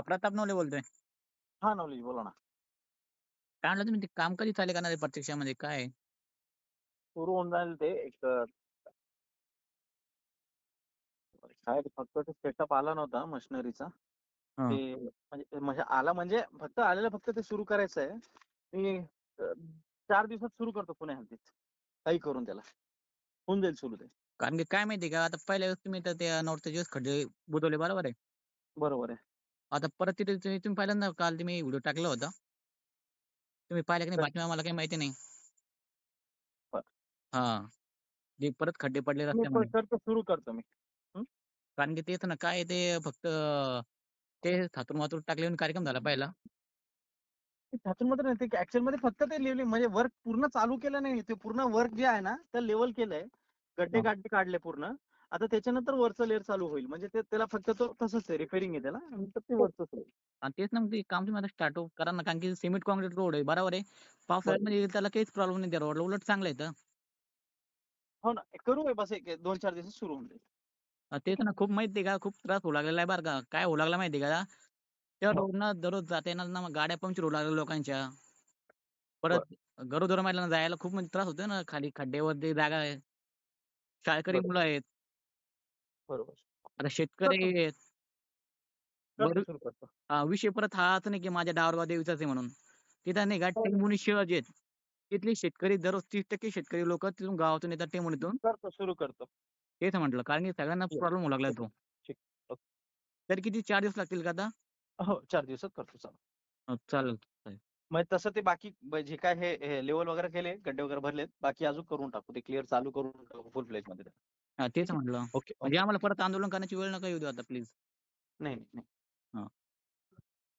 प्रताप नवले बोलतोय. हा नवलेश बोला ना काय म्हणलं तुम्ही ते काम कधी चालू करणार आहे प्रत्यक्षामध्ये काय आहे? सुरू होऊन जाईल ते एक अ, काय ते फक्त ते सेटअप आला नव्हता मशिनरीचा हा. ते म्हणजे म्हणजे आला म्हणजे फक्त आलेलं फक्त ते सुरू करायचं आहे मी अ, चार दिवसात सुरू करतो पुणे हद्दीत काही करून त्याला होऊन जाईल सुरू ते कारण की काय माहिती का आता पहिल्या वेळेस तुम्ही तर त्या नॉर्थचे दिवस खड्डे बुजवले बरोबर आहे. बरोबर आहे आता परत तिथे तुम्ही तुम्ही पाहिलं ना काल तुम्ही व्हिडिओ टाकला होता. तुम्ही पाहिलं की नाही बातम्या मला काही माहिती नाही. बर. हा. जे परत खड्डे पडले मी रस्त्यामध्ये. करतो सुरू करतो मी कारण की तेच ना काय ते फक्त ते थातूर मातूर टाकले कार्यक्रम झाला पहिला. त्यातून मात्र नाही ते ऍक्च्युअलमध्ये फक्त ते लेवलिंग म्हणजे वर्क पूर्ण चालू केलं नाही ते पूर्ण वर्क जे आहे ना ते लेवल केलंय गड्डे हा. गाड्डे काढले पूर्ण आता त्याच्यानंतर वरचं लेअर चालू होईल म्हणजे ते त्याला फक्त तो तसंच आहे रिपेअरिंग आहे त्याला नंतर ते वरचं होईल आणि तेच ना मग ते काम तुम्ही आता स्टार्ट करा ना कारण की सिमेंट काँक्रीट रोड आहे बरोबर आहे. पावसाळ्यामध्ये त्याला काहीच प्रॉब्लेम नाही त्या रोडला उलट चांगलं तर. हो ना करू आहे बस एक दोन चार दिवसात सुरू होऊन जाईल अ, तेच ना खूप माहिती आहे का खूप त्रास होऊ लागलेला आहे बरं का. काय होऊ लागला माहिती आहे का? त्या हो. रोडनं दररोज जाता येणार ना मग गाड्या पंक्चर होऊ लागल्या लोकांच्या. परत गरोदर महिलांना जायला खूप म्हणजे त्रास होतोय ना खाली खड्ड्यावरती जागा आहे. शाळकरी बरोबर. मुलं आहेत. बरोबर आता शेतकरी. करतो बरं सुरू करतो हा, विषय परत हाच नाही की माझ्या डावरगाव देवीचाच आहे म्हणून. तिथं नाही का हो. टेंभुर्णी शहर जे आहेत. तिथले शेतकरी दररोज 30% शेतकरी लोकं तिथून गावातून येतात टेंभुर्णीतून. करतो सुरू करतो तेच म्हटलं कारण की सगळ्यांना. प्रॉब्लेम होऊ लागलाय तो. ठीक. ओके. तरी किती 4 दिवस लागतील का आता? हो चार दिवसात करतो चालू अ, चालेल. चालेल. मग तसं ते बाकी ब- जे काय हे लेवल वगैरे केले गड्डे वगैरे भरलेत बाकी अजून करून टाकू ते क्लिअर चालू करून टाकू फुल फ्लेजमध्ये तेच म्हंटल ओके. म्हणजे आम्हाला परत आंदोलन करण्याची वेळ नका येऊ देऊ आता प्लीज. नाही, नाही.